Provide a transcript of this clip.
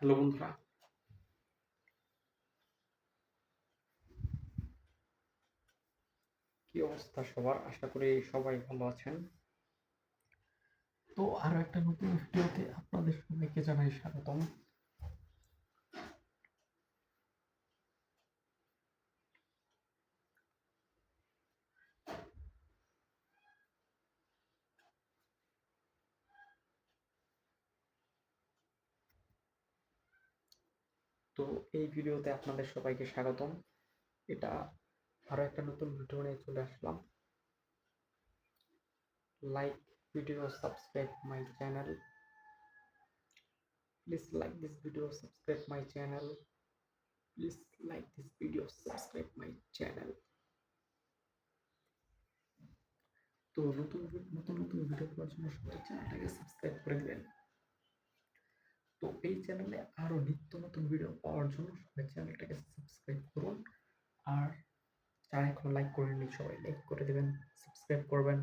Hello বন্ধুরা। কি অবস্থা সবার? আশা করি সবাই ভালো আছেন। তো আরও একটা নতুন ভিডিওতে আপনাদের সবাইকে জানাই স্বাগতম। তো এই ভিডিওতে আপনাদের সবাইকে স্বাগতম। এটা আরও একটা নতুন ভিডিও নিয়ে চলে আসলাম। Like video subscribe my channel please like this video subscribe my channel please like this video subscribe my channel তো নতুন নতুন নতুন ভিডিও পাওয়ার জন্য সবাই চ্যানেলটাকে সাবস্ক্রাইব করে দেবেন। তো এই চ্যানেলে আরও নিত্য নতুন ভিডিও পাওয়ার জন্য সবাই চ্যানেলটাকে সাবস্ক্রাইব করুন। আর যারা এখন লাইক করেননি, সবাই লাইক করে দেবেন সাবস্ক্রাইব করবেন।